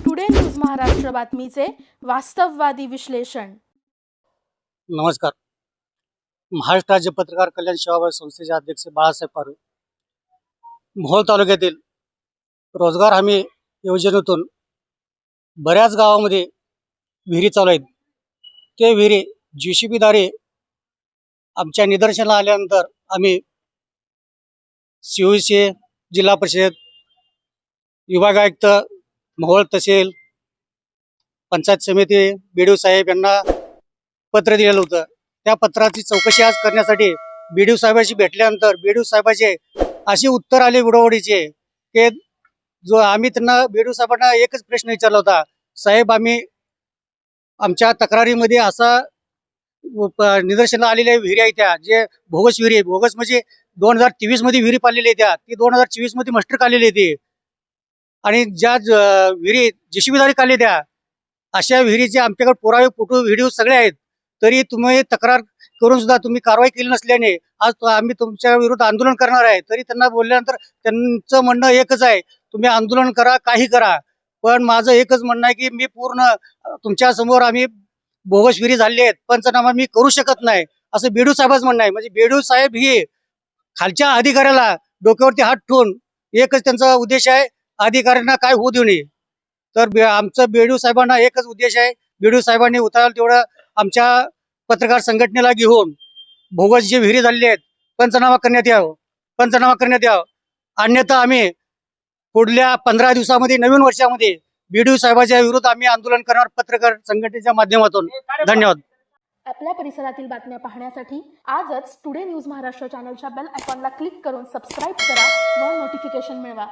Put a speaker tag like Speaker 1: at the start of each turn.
Speaker 1: Today news Maharashtra बातमीचे वास्तववादी विश्लेषण
Speaker 2: नमस्कार महाराष्ट्र राज्य पत्रकार कल्याण सेवाभावी संस्थेचे अध्यक्ष बाळासाहेब पारू मोहोळ तालुक्यातील रोजगार हमी योजनेतून बऱ्याच गावामध्ये विहिरी चालू आहेत ते विहिरी जी सी बीद्वारे आमच्या निदर्शनाला आल्यानंतर आम्ही सी सी जिल्हा परिषद विभाग आयुक्त मोहोळ तहसील पंचायत समिती बी साहेब यांना पत्र दिलेलं होतं. त्या पत्राची चौकशी आज करण्यासाठी बीडीओ साहेबांशी भेटल्यानंतर बीडीओ साहेबाचे असे उत्तर आले विडोवडीचे की जो आम्ही त्यांना बीडीओ साहेबांना एकच प्रश्न विचारला होता. साहेब आम्ही आमच्या तक्रारीमध्ये असा निदर्शनाला आलेल्या विहिरी आहेत त्या जे भोगस विहिरी आहे. भोगस म्हणजे दोन हजार तेवीसमध्ये विहिरी पाडलेली आहे त्या. ती दोन हजार चोवीसमध्ये मास्टर काढलेली आहे ती. आणि ज्या विहिरी जेसीबीद्वारे काढली त्या अशा विहिरीचे आमच्याकडे पुरावे फोटो व्हिडिओ सगळे आहेत. तरी तुम्ही तक्रार करून सुद्धा तुम्ही कारवाई केली नसल्याने आज आम्ही तुमच्या विरुद्ध आंदोलन करणार आहे. तरी त्यांना बोलल्यानंतर त्यांचं म्हणणं एकच आहे. तुम्ही आंदोलन करा काही करा. पण माझं एकच म्हणणं आहे की मी पूर्ण तुमच्यासमोर आम्ही बोगस विहिरी झाली आहेत. पंचनामा मी करू शकत नाही. असं बेडू साहेबच म्हणणं आहे. म्हणजे बेडू साहेब ही खालच्या अधिकाऱ्याला डोक्यावरती हात ठेवून एकच त्यांचा उद्देश आहे अधिकाऱ्यांना काय होऊ देऊ नये. तर बे- आमचं बेडू साहेबांना एकच उद्देश आहे. बेडू साहेबांनी उतराल तेवढं आमच्या पत्रकार संघटनेला घेऊन भोगस जे विहिरी झालेली आहेत. पंचनामा करण्यात यावं. पंचनामा करण्यात यावं. अन्यथा आम्ही पुढल्या पंधरा दिवसामध्ये नवीन वर्षामध्ये बीडीओ साहेबाच्या विरुद्ध आम्ही आंदोलन करणार पत्रकार संघटनेच्या माध्यमातून. धन्यवाद.
Speaker 1: आपल्या परिसरातील बातम्या पाहण्यासाठी आजच टुडे न्यूज महाराष्ट्र चॅनलच्या बेल आयकॉनला क्लिक करून सबस्क्राईब करा व नोटिफिकेशन मिळवा.